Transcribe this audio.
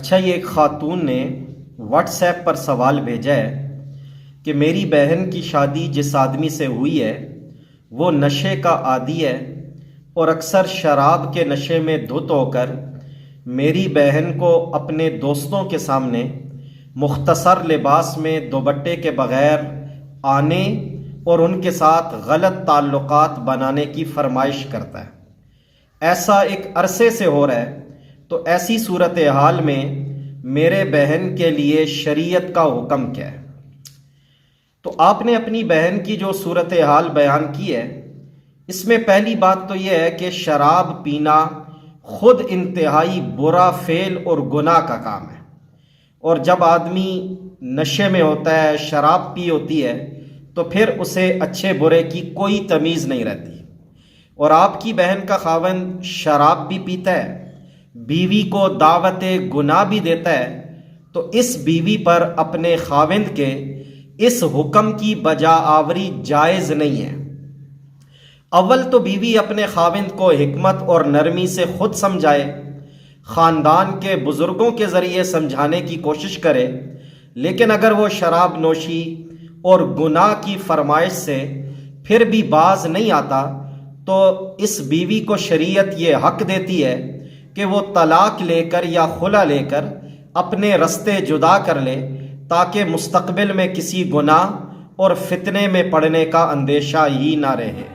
अच्छा ये एक ख़ातून ने व्हाट्सएप पर सवाल भेजा है कि मेरी बहन की शादी जिस आदमी से हुई है, वो नशे का आदि है और अक्सर शराब के नशे में धुत होकर मेरी बहन को अपने दोस्तों के सामने मुख्तसर लिबास में दुबट्टे के बगैर आने और उनके साथ गलत ताल्लुकात बनाने की फरमाइश करता है। ऐसा एक अरसे से हो रहा है तो ऐसी सूरत हाल में मेरे बहन के लिए शरीयत का हुक्म क्या है? तो आपने अपनी बहन की जो सूरत हाल बयान की है, इसमें पहली बात तो यह है कि शराब पीना खुद इंतहाई बुरा फेल और गुनाह का काम है। और जब आदमी नशे में होता है, शराब पी होती है तो फिर उसे अच्छे बुरे की कोई तमीज़ नहीं रहती। और आपकी बहन का खावन शराब भी पीता है बीवी को दावत गुनाह भी देता है तो इस बीवी पर अपने खाविंद के इस हुक्म की बजा आवरी जायज़ नहीं है। अव्वल तो बीवी अपने खाविंद को हिकमत और नरमी से खुद समझाए, ख़ानदान के बुज़ुर्गों के ज़रिए समझाने की कोशिश करे, लेकिन अगर वो शराब नोशी और गुनाह की फरमाइश से फिर भी बाज नहीं आता तो इस बीवी को शरीयत ये हक देती है कि वो तलाक लेकर या खुला लेकर अपने रस्ते जुदा कर ले, ताकि मुस्तबिल में किसी गुनाह और फितने में पड़ने का अंदेशा ही ना रहे।